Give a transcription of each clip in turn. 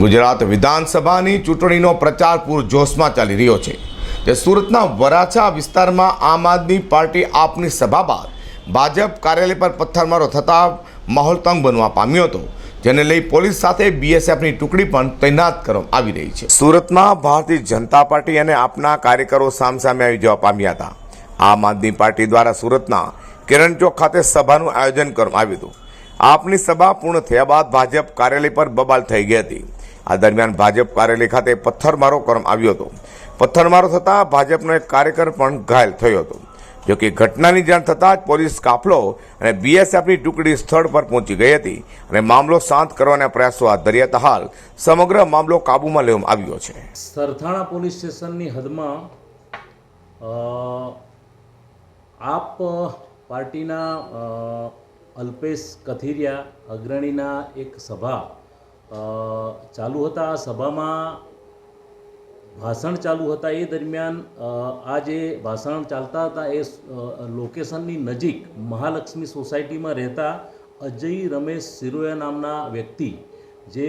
ગુજરાત વિધાનસભાની ચૂંટણીનો પ્રચાર પૂરજોશમાં ચાલી રહ્યો છે તે સુરતના વરાછા વિસ્તારમાં આમ આદમી પાર્ટી આપની સભા બાદ ભાજપ કાર્યાલય પર પથ્થરમારો થતાં માહોલ તંગ બનવા પામ્યો હતો, જેને લઈ પોલીસ સાથે બીએસએફની ટુકડી પણ તૈનાત કરવામાં આવી રહી છે. સુરતમાં ભારતીય જનતા પાર્ટી અને આપના કાર્યકરો સામસામે આવી જવા પામ્યા હતા. આમ આદમી પાર્ટી દ્વારા સુરતના કિરણ ચોક ખાતે સભાનું આયોજન કરવામાં આવ્યું હતું. આપની સભા પૂર્ણ થયા બાદ ભાજપ કાર્યાલય પર બબાલ થઈ ગઈ હતી. આ દરમિયાન ભાજપ કાર્યાલય ખાતે પથ્થરમારો કરવામાં આવ્યો હતો. પથ્થરમારો થતાં ભાજપનો એક કાર્યકર પણ ઘાયલ થયો હતો. જોકે ઘટનાની જાણ થતાં જ પોલીસ કાફલો અને બીએસએફની ટુકડી સ્થળ પર પહોંચી ગઈ હતી અને મામલો શાંત કરવાના પ્રયાસો હાથ ધર્યા હતા. હાલ સમગ્ર મામલો કાબૂમાં લેવામાં આવ્યો છે. સરથાણા પોલીસ સ્ટેશનની હદમાં આપ પાર્ટીના અલ્પેશ કથિરિયા અગ્રણીના એક સભા ચાલુ હતા આ સભામાં. ભાષણ ચાલુ હતા એ દરમિયાન આ જે ભાષણ ચાલતા હતા એ લોકેશનની નજીક મહાલક્ષ્મી સોસાયટીમાં રહેતા અજય રમેશ સિરોયા નામના વ્યક્તિ, જે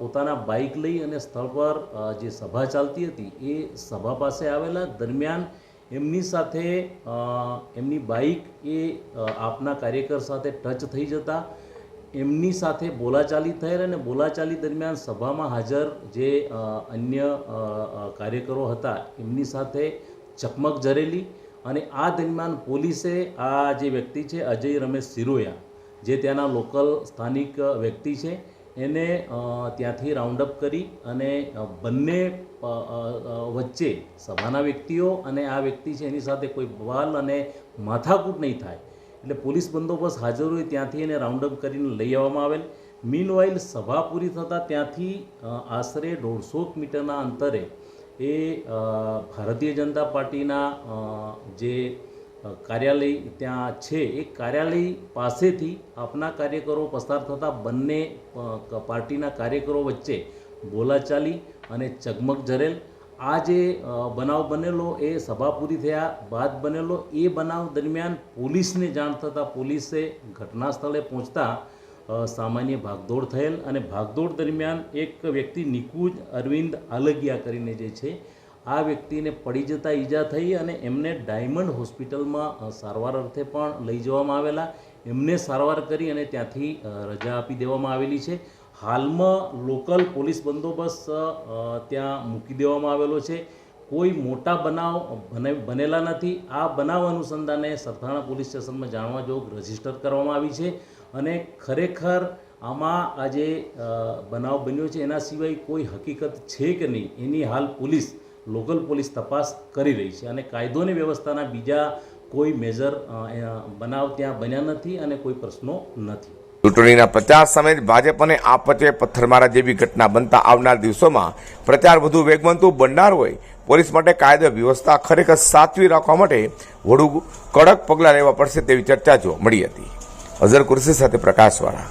પોતાના બાઇક લઈ અને સ્થળ પર જે સભા ચાલતી હતી એ સભા પાસે આવેલા. દરમિયાન એમની સાથે એમની બાઇક એ આપના કાર્યકર સાથે ટચ થઈ જતા એમની સાથે બોલાચાલી થયેલ અને બોલાચાલી દરમિયાન સભામાં હાજર જે અન્ય કાર્યકરો હતા, એમની સાથે ચકમક જરેલી અને આ દરમિયાન પોલીસે આ જે વ્યક્તિ છે, અજય રમેશ સિરોયા, જે ત્યાંના લોકલ સ્થાનિક વ્યક્તિ છે, એને ત્યાંથી રાઉન્ડ અપ કરી અને બંને વચ્ચે સભાના વ્યક્તિઓ અને આ વ્યક્તિ છે, એની સાથે કોઈ બવાલ અને માથાકૂટ નહીં થાય. એટલે પોલીસ બંદોબસ્ત હાજર હોય ત્યાંથી એને રાઉન્ડ અપ કરીને લઈ આવવામાં આવેલ. મીન સભા પૂરી થતાં ત્યાંથી આશરે દોઢસો મીટરના અંતરે એ ભારતીય જનતા પાર્ટીના જે કાર્યાલય ત્યાં છે, એ કાર્યાલય પાસેથી આપના કાર્યકરો પસાર થતાં બંને પાર્ટીના કાર્યકરો વચ્ચે બોલાચાલી અને ચગમગ જરેલ આ જે બનાવ બનેલો, એ સભા પૂરી થયા બાદ બનેલો, એ બનાવ દરમિયાન પોલીસને જાણ થતાં પોલીસે ઘટના સ્થળે પહોંચતા સામાન્ય ભાગદોડ થયેલ અને ભાગદોડ દરમિયાન એક વ્યક્તિ નિકુંજ અરવિંદ આલગિયા કરીને જે છે, આ વ્યક્તિને પડી જતા ઈજા થઈ અને એમને ડાયમંડ હોસ્પિટલમાં સારવાર અર્થે પણ લઈ જવામાં આવેલા. એમને સારવાર કરી અને ત્યાંથી રજા આપી દેવામાં આવેલી છે. હાલમાં લોકલ પોલીસ બંદોબસ્ત ત્યાં મૂકી દેવામાં આવેલો છે. કોઈ મોટા બનાવ બને, બનેલા નથી. આ બનાવ અનુસંધાને સરથાણા પોલીસ સ્ટેશનમાં જાણવા જોગ રજિસ્ટર કરવામાં આવી છે અને ખરેખર આમાં આ જે બનાવ બન્યો છે એના સિવાય કોઈ હકીકત છે કે નહીં એની હાલ પોલીસ, લોકલ પોલીસ તપાસ કરી રહી છે અને કાયદોની વ્યવસ્થાના બીજા કોઈ મેજર બનાવ ત્યાં બન્યા નથી અને કોઈ પ્રશ્નો નથી. ચૂંટણીના પ્રચાર સમયે ભાજપ અને આપ વચ્ચે પથ્થરમારા જેવી ઘટના બનતા આવનાર દિવસોમાં પ્રચાર વધુ વેગવંતુ બનનાર હોય, પોલીસ માટે કાયદો વ્યવસ્થા ખરેખર સાચવી રાખવા માટે વડુ કડક પગલાં લેવા પડશે તેવી ચર્ચા જો મળી હતી. અઝર કુરશી સાથે પ્રકાશવાળા.